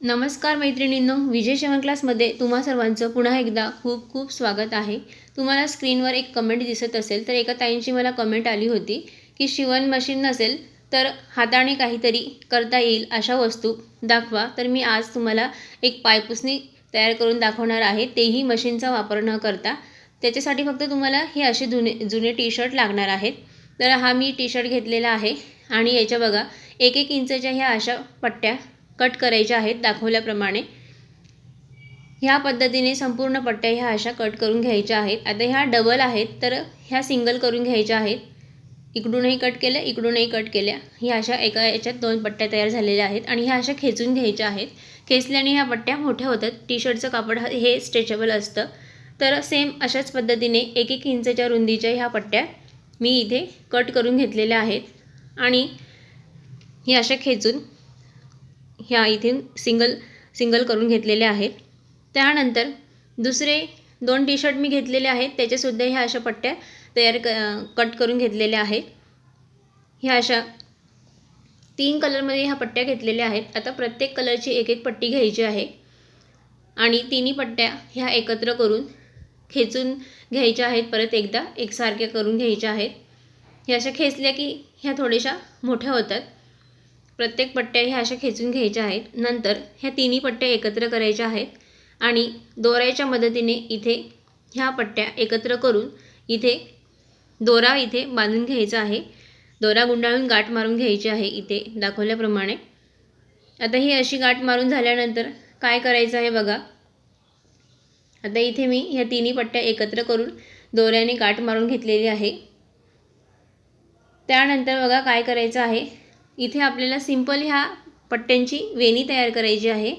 नमस्कार मैत्रिणींनो विजय शेवन क्लासमध्ये तुम्हा सर्वांचं पुन्हा एकदा खूप खूप स्वागत आहे. तुम्हाला स्क्रीनवर एक कमेंट दिसत असेल तर एका ताईंची मला कमेंट आली होती की शिवण मशीन नसेल तर हाताने काहीतरी करता येईल अशा वस्तू दाखवा. तर मी आज तुम्हाला एक पायपुसणी तयार करून दाखवणार आहे. तेही मशीनचा वापर न करता. त्याच्यासाठी फक्त तुम्हाला हे असे जुने जुने टी शर्ट लागणार आहेत. तर हा मी टी शर्ट घेतलेला आहे. आणि याच्या बघा एक एक इंचच्या ह्या अशा पट्ट्या कट करायच्या आहेत दाखवल्याप्रमाणे. ह्या पद्धतीने संपूर्ण पट्ट्या ह्या अशा कट करून घ्यायच्या आहेत. आता ह्या डबल आहेत तर ह्या सिंगल करून घ्यायच्या आहेत. इकडूनही कट केल्या इकडूनही कट केल्या. ह्या अशा एका याच्यात दोन पट्ट्या तयार झालेल्या आहेत आणि ह्या अशा खेचून घ्यायच्या आहेत. खेचल्याने ह्या पट्ट्या मोठ्या होतात. टी शर्टचं कापड हे स्ट्रेचेबल असतं. तर सेम अशाच पद्धतीने एक एक इंचच्या रुंदीच्या ह्या पट्ट्या मी इथे कट करून घेतलेल्या आहेत. आणि ह्या अशा खेचून ह्या इथे सिंगल सिंगल करून घेतलेले आहेत. त्यानंतर दुसरे दोन टी शर्ट मी घेतलेले आहेत. त्याच्यासुद्धा ह्या अशा पट्ट्या तयार क कट करून घेतलेल्या आहेत. ह्या अशा तीन कलरमध्ये ह्या पट्ट्या घेतलेल्या आहेत. आता प्रत्येक कलरची एक एक पट्टी घ्यायची आहे. आणि तिन्ही पट्ट्या ह्या एकत्र करून खेचून घ्यायच्या आहेत. परत एकदा एकसारख्या करून घ्यायच्या आहेत. ह्या अशा खेचल्या की ह्या थोड्याशा मोठ्या होतात. प्रत्येक पट्ट्या ह्या अशा खेचून घ्यायच्या आहेत. नंतर ह्या तिन्ही पट्ट्या एकत्र करायच्या आहेत आणि दोऱ्याच्या मदतीने इथे ह्या पट्ट्या एकत्र करून इथे दोरा इथे बांधून घ्यायचा आहे. दोरा गुंडाळून गाठ मारून घ्यायची आहे इथे दाखवल्याप्रमाणे. आता ही अशी गाठ मारून झाल्यानंतर काय करायचं आहे बघा. आता इथे मी ह्या तिन्ही पट्ट्या एकत्र करून दोऱ्याने गाठ मारून घेतलेली आहे. त्यानंतर बघा काय करायचं आहे. इथे आपल्याला सिंपल ह्या पट्ट्यांची वेणी तयार करायची आहे.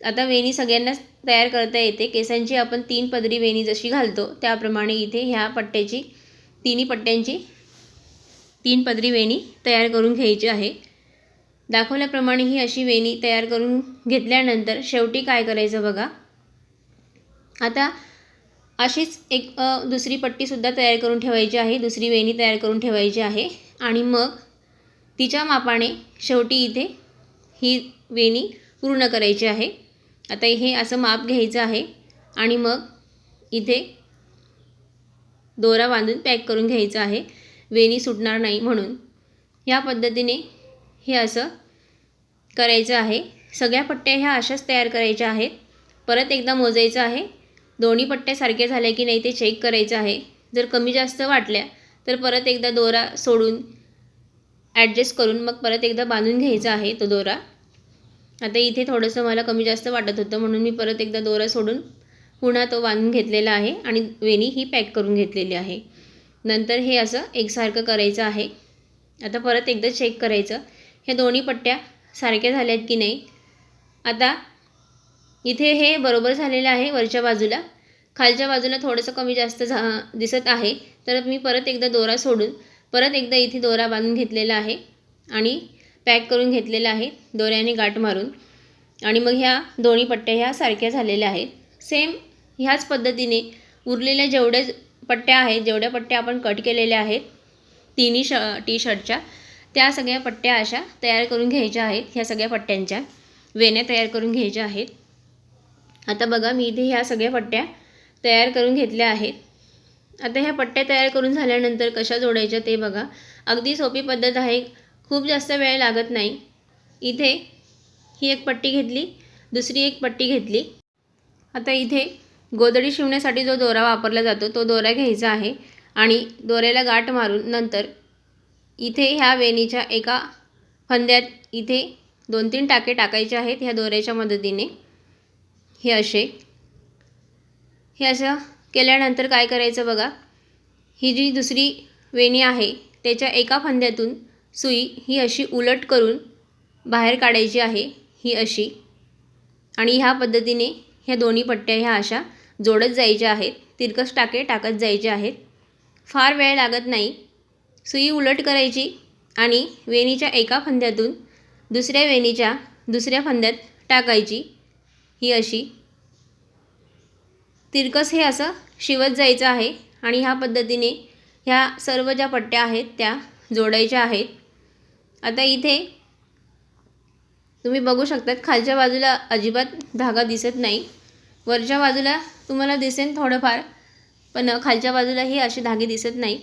आता वेणी सगळ्यांनाच तयार करता येते. केसांची आपण तीन पदरी वेणी जशी घालतो त्याप्रमाणे इथे ह्या पट्ट्याची तिन्ही पट्ट्यांची तीन पदरी वेणी तयार करून घ्यायची आहे. दाखवल्याप्रमाणे ही अशी वेणी तयार करून घेतल्यानंतर शेवटी काय करायचं बघा. आता अशीच एक दुसरी पट्टीसुद्धा तयार करून ठेवायची आहे. दुसरी वेणी तयार करून ठेवायची आहे. आणि मग तिच्या मापाने शेवटी इथे ही वेणी पूर्ण करायची आहे. आता हे असं माप घ्यायचं आहे आणि मग इथे दोरा बांधून पॅक करून घ्यायचं आहे. वेणी सुटणार नाही म्हणून. ह्या पद्धतीने हे असं करायचं आहे. सगळ्या पट्ट्या ह्या अशाच तयार करायच्या आहेत. परत एकदा मोजायचं आहे. दोन्ही पट्ट्या सारख्या झाल्या की नाही ते चेक करायचं आहे. जर कमी जास्त वाटल्या तर परत एकदा दोरा सोडून ॲडजस्ट करून मग परत एकदा बांधून घ्यायचा आहे तो दोरा. आता इथे थोडंसं मला कमी जास्त वाटत होतं म्हणून मी परत एकदा दोरा सोडून पुन्हा तो बांधून घेतलेला आहे आणि वेणी ही पॅक करून घेतलेली आहे. नंतर हे असं एकसारखं करायचं आहे. आता परत एकदा चेक करायचं. ह्या दोन्ही पट्ट्या सारख्या झाल्यात की नाही? आता इथे हे बरोबर झालेलं आहे वरच्या बाजूला. खालच्या बाजूला थोडंसं कमी जास्त झा दिसत आहे. तर मी परत एकदा दोरा सोडून परत एकदा इथे दोरा बांधून घेतलेला आहे आणि पॅक करून घेतलेला आहे दोऱ्याने गाठ मारून. आणि मग ह्या दोन्ही पट्ट्या ह्या सारख्या झालेल्या आहेत. सेम ह्याच पद्धतीने उरलेल्या जेवढ्या पट्ट्या आहेत जेवढ्या पट्ट्या आपण कट केलेल्या आहेत तिन्ही श टी शर्टच्या त्या सगळ्या पट्ट्या अशा तयार करून घ्यायच्या आहेत ह्या सगळ्या पट्ट्यांच्या. वेण्या तयार करून घ्यायच्या आहेत. आता बघा मी इथे ह्या सगळ्या पट्ट्या तयार करून घेतल्या आहेत. आता ह्या पट्ट्या तयार करून झाल्यानंतर कशा जोडायच्या ते बघा. अगदी सोपी पद्धत आहे. खूप जास्त वेळ लागत नाही. इथे ही एक पट्टी घेतली. दुसरी एक पट्टी घेतली. आता इथे गोदडी शिवण्यासाठी जो दोरा वापरला जातो तो दोरा घ्यायचा आहे आणि दोऱ्याला गाठ मारून नंतर इथे ह्या वेणीच्या एका फंद्यात इथे दोन तीन टाके टाकायचे आहेत ह्या दोऱ्याच्या मदतीने. हे असे. हे असं केल्यानंतर काय करायचं बघा? ही जी दुसरी वेणी आहे त्याच्या एका फांद्यातून सुई ही अशी उलट करून बाहेर काढायची आहे ही अशी. आणि ह्या पद्धतीने ह्या दोन्ही पट्ट्या ह्या अशा जोडत जायच्या आहेत तिरकस टाके टाकत जायचे आहेत. फार वेळ लागत नाही. सुई उलट करायची आणि वेणीच्या एका फांद्यातून दुसऱ्या वेणीच्या दुसऱ्या फांद्यात टाकायची ही अशी. तिरकस हे असं शिवत जायचं आहे आणि ह्या पद्धतीने ह्या सर्व ज्या पट्ट्या आहेत त्या जोडायच्या आहेत. आता इथे तुम्ही बघू शकतात खालच्या बाजूला अजिबात धागा दिसत नाही. वरच्या बाजूला तुम्हाला दिसेल थोडंफार पण खालच्या बाजूलाही असे धागे दिसत नाही.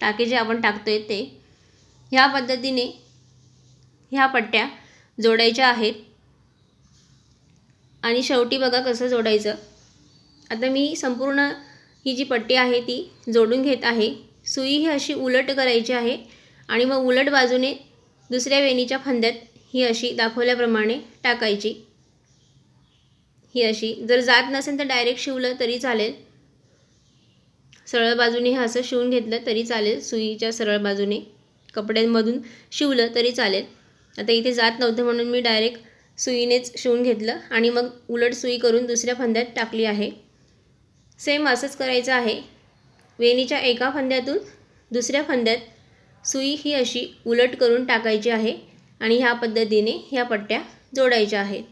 टाके जे आपण टाकतो आहे ते. ह्या पद्धतीने ह्या पट्ट्या जोडायच्या आहेत. आणि शेवटी बघा कसं जोडायचं. आता मी संपूर्ण ही जी पट्टी आहे ती जोडून घेत आहे. सुई ही अशी उलट करायची आहे आणि मग उलट बाजूने दुसऱ्या वेणीच्या फंद्यात ही अशी दाखवल्याप्रमाणे टाकायची. ही अशी. जर जात नसेल तर डायरेक्ट शिवलं तरी चालेल. सरळ बाजूने हे असं शिवून घेतलं तरी चालेल. सुईच्या सरळ बाजूने कपड्यांमधून शिवलं तरी चालेल. आता इथे जात नव्हतं म्हणून मी डायरेक्ट सुईनेच शिवून घेतलं आणि मग उलट सुई करून दुसऱ्या फंद्यात टाकली आहे. सेम असंच करायचं आहे. वेणीच्या एका फंद्यातून दुसऱ्या फंद्यात सुई ही अशी उलट करून टाकायची आहे आणि ह्या पद्धतीने ह्या पट्ट्या जोडायच्या आहेत.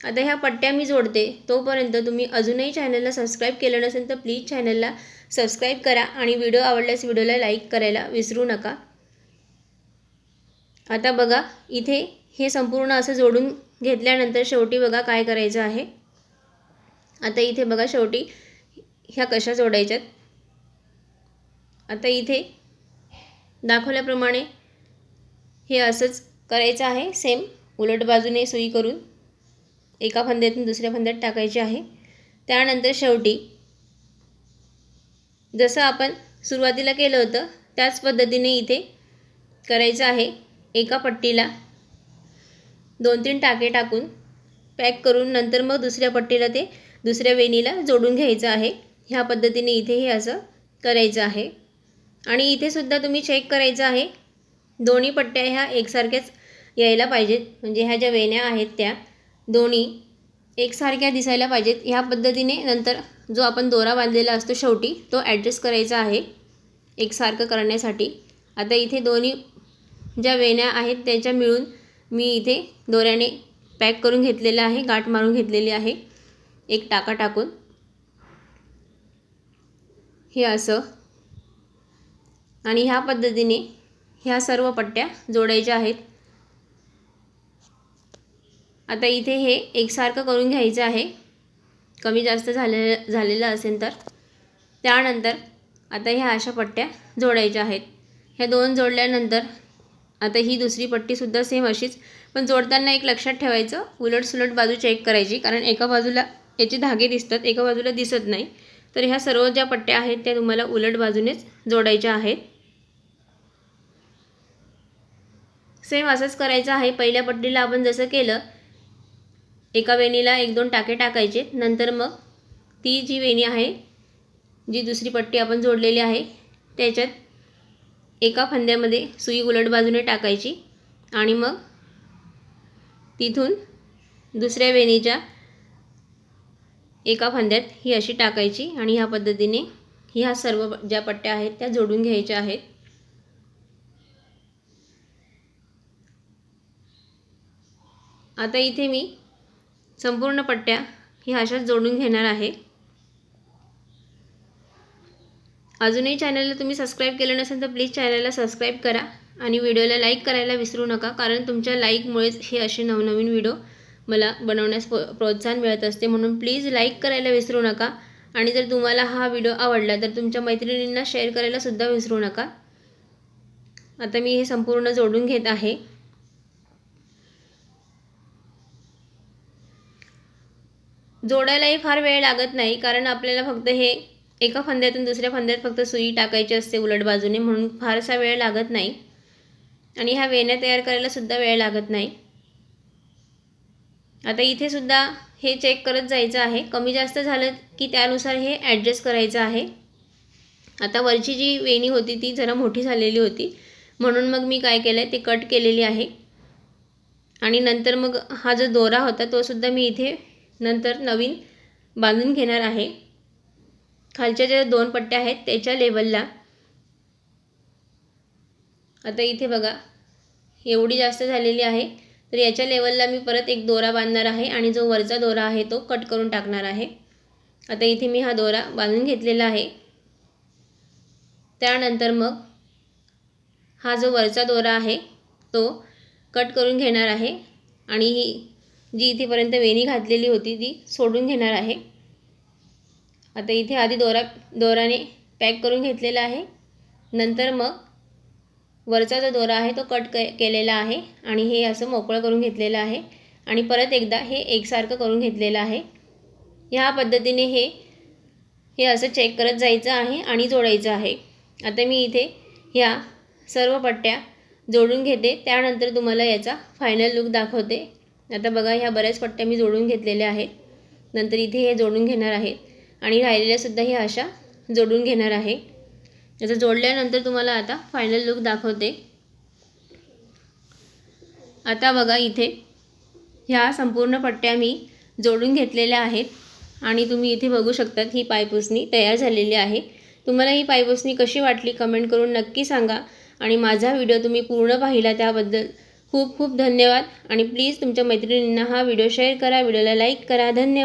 आता ह्या पट्ट्या मी जोडते तोपर्यंत तुम्ही अजूनही चॅनलला सबस्क्राईब केलं नसेल तर प्लीज चॅनलला सबस्क्राईब करा आणि व्हिडिओ आवडल्यास व्हिडिओला लाईक करायला विसरू नका. आता बघा इथे हे संपूर्ण असं जोडून घेतल्यानंतर शेवटी बघा काय करायचं आहे. आता इथे बघा शेवटी ह्या कशा जोडायच्यात? आता इथे दाखवल्याप्रमाणे हे असंच करायचं आहे सेम उलट बाजूने सुई करून एका फंद्यातून दुसऱ्या फंद्यात टाकायची आहे. त्यानंतर शेवटी जसं आपण सुरुवातीला केलं होतं त्याच पद्धतीने इथे करायचं आहे. एका पट्टीला दोन तीन टाके टाकून पॅक करून नंतर मग दुसऱ्या पट्टीला ते दुसऱ्या वेणीला जोडून घ्यायचं आहे. ह्या पद्धतीने इथेही असं करायचं आहे. आणि इथेसुद्धा तुम्ही चेक करायचं आहे. दोन्ही पट्ट्या ह्या एकसारख्याच यायला पाहिजेत. म्हणजे ह्या ज्या वेण्या आहेत त्या दोन्ही एकसारख्या दिसायला पाहिजेत. ह्या पद्धतीने नंतर जो आपण दोरा बांधलेला असतो शेवटी तो ॲडजस्ट करायचा आहे एकसारखं करण्यासाठी. आता इथे दोन्ही ज्या वेण्या आहेत त्याच्या मिळून मी इथे दोऱ्याने पॅक करून घेतलेलं आहे. गाठ मारून घेतलेली आहे. एक टाका टाकून. हे असं. आणि ह्या पद्धतीने ह्या सर्व पट्ट्या जोडायच्या आहेत. आता इथे हे एकसारखं करून घ्यायचं आहे. कमी जास्त झाले झालेलं असेल तर. त्यानंतर आता ह्या अशा पट्ट्या जोडायच्या आहेत. ह्या दोन जोडल्यानंतर आता ही दुसरी पट्टीसुद्धा सेम अशीच. पण जोडताना एक लक्षात ठेवायचं उलट सुलट बाजू चेक करायची. कारण एका बाजूला याचे धागे दिसतात एका बाजूला दिसत नाही. तर ह्या सर्व ज्या पट्ट्या आहेत त्या तुम्हाला उलट बाजूनेच जोडायच्या आहेत. सेम असंच करायचं आहे. पहिल्या पट्टीला आपण जसं केलं एका वेणीला एक दोन टाके टाकायचे. नंतर मग ती जी वेणी आहे जी दुसरी पट्टी आपण जोडलेली आहे त्याच्यात एका फंद्यामध्ये सुई उलट बाजूने टाकायची आणि मग तिथून दुसऱ्या वेणीच्या एका फांद्यात ही अशी टाकायची आणि ह्या पद्धतीने ह्या सर्व ज्या पट्ट्या आहेत त्या जोडून घ्यायच्या आहेत. आता इथे मी संपूर्ण पट्ट्या ह्या अशाच जोडून घेणार आहे. अजूनही चॅनलला तुम्ही सबस्क्राईब केलं नसेल तर प्लीज चॅनलला सबस्क्राईब करा आणि व्हिडिओला लाईक करायला विसरू नका कारण तुमच्या लाईकमुळेच हे असे नवनवीन व्हिडिओ मला बनवण्यास प्रो प्रोत्साहन मिळत असते. म्हणून प्लीज लाईक करायला विसरू नका. आणि जर तुम्हाला हा व्हिडिओ आवडला तर तुमच्या मैत्रिणींना शेअर करायलासुद्धा विसरू नका. आता मी हे संपूर्ण जोडून घेत आहे. जोडायलाही फार वेळ लागत नाही कारण आपल्याला फक्त हे एका फंद्यातून दुसऱ्या फंद्यात फक्त सुई टाकायची असते उलट बाजूने म्हणून फारसा वेळ लागत नाही. आणि ह्या वेण्या तयार करायलासुद्धा वेळ लागत नाही. आता इथे सुद्धा हे चेक करत जायचं आहे. कमी जास्त झालं की त्यानुसार हे ॲडजस्ट करायचं आहे. आता वरची जी वेणी होती ती जरा मोठी झालेली होती. म्हणून मग मी काय केलं आहे ते कट केलेली आहे. आणि नंतर मग हा जो दोरा होता तो सुद्धा मी इथे नंतर नवीन बांधून घेणार आहे. खालच्या ज्या दोन पट्ट्या आहेत त्याच्या लेवलला आता इथे बघा एवढी जास्त झालेली आहे. तर याच्या लेवलला मी परत एक दोरा बांधणार आहे आणि जो वरचा दोरा आहे तो कट करून टाकणार आहे. आता इथे मी हा दोरा बांधून घेतलेला आहे. त्यानंतर मग हा जो वरचा दोरा आहे तो कट करून घेणार आहे आणि ही जी इथेपर्यंत वेणी घातलेली होती ती सोडून घेणार आहे. आता इथे आधी दोरा दोराने पॅक करून घेतलेला आहे. नंतर मग वरचा जो दोरा आहे तो कट के केलेला आहे आणि हे असं मोकळं करून घेतलेलं आहे आणि परत एकदा हे एकसारखं करून घेतलेलं आहे. ह्या पद्धतीने हे हे असं चेक करत जायचं आहे आणि जोडायचं आहे. आता मी इथे ह्या सर्व पट्ट्या जोडून घेते. त्यानंतर तुम्हाला याचा फायनल लुक दाखवते. आता बघा ह्या बऱ्याच पट्ट्या मी जोडून घेतलेल्या आहेत. नंतर इथे हे जोडून घेणार आहेत. आणि राहिलेल्यासुद्धा ह्या अशा जोडून घेणार आहे. याचं जोडल्यानंतर तुम्हाला आता फायनल लुक दाखवते. आता बघा इथे ह्या संपूर्ण पट्ट्या मी जोडून घेतलेल्या आहेत. आणि तुम्ही इथे बघू शकतात ही पायपुसणी तयार झालेली आहे. तुम्हाला ही पायपुसणी कशी वाटली कमेंट करून नक्की सांगा. आणि माझा व्हिडिओ तुम्ही पूर्ण पाहिला त्याबद्दल खूप खूप धन्यवाद. आणि प्लीज तुमच्या मैत्रिणींना हा व्हिडिओ शेअर करा. व्हिडिओला लाईक करा. धन्यवाद.